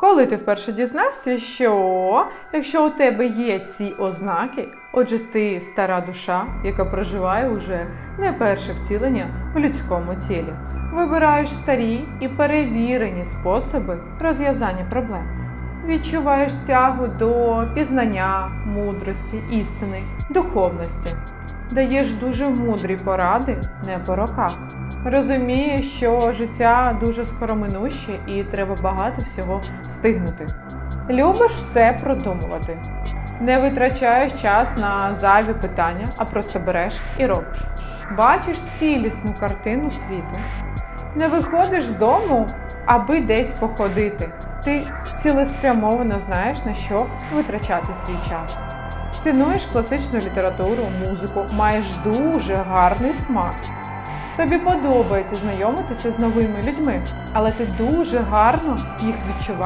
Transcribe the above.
Коли ти вперше дізнався, що якщо у тебе є ці ознаки, отже, ти стара душа, яка проживає уже не перше втілення в людському тілі, вибираєш старі і перевірені способи розв'язання проблем. Відчуваєш тягу до пізнання, мудрості, істини, духовності. Даєш дуже мудрі поради не по роках. Розумієш, що життя дуже скороминуще і треба багато всього встигнути. Любиш все продумувати. Не витрачаєш час на зайві питання, а просто береш і робиш. Бачиш цілісну картину світу. Не виходиш з дому, аби десь походити. Ти цілеспрямовано знаєш, на що витрачати свій час. Цінуєш класичну літературу, музику, маєш дуже гарний смак. Тобі подобається знайомитися з новими людьми, але ти дуже гарно їх відчуваєш.